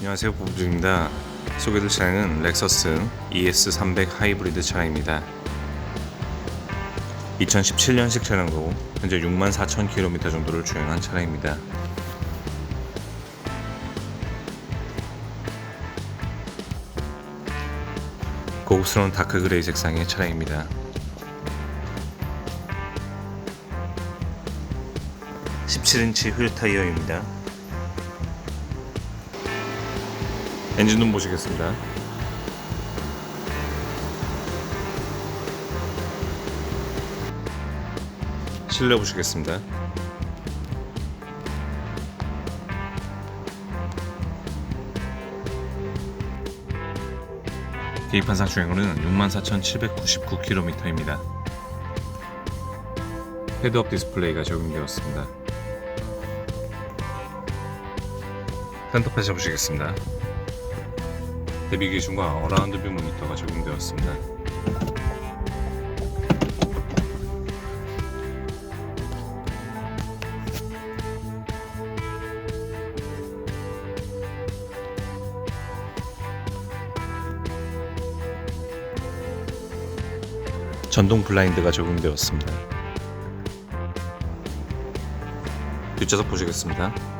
안녕하세요 부부입니다. 소개될 차량은 렉서스 ES300 하이브리드 차량입니다. 2017년식 차량으로 현재 64,000km 정도를 주행한 차량입니다. 고급스러운 다크 그레이 색상의 차량입니다. 17인치 휠 타이어입니다 엔진룸 보시겠습니다. 실내 보시겠습니다. 계기판상 주행거리는 64,799km입니다. 헤드업 디스플레이가 적용되었습니다. 센터 패션 보시겠습니다. 대비 기준과 어라운드 뷰 모니터가 적용되었습니다. 전동 블라인드가 적용되었습니다. 뒷좌석 보시겠습니다.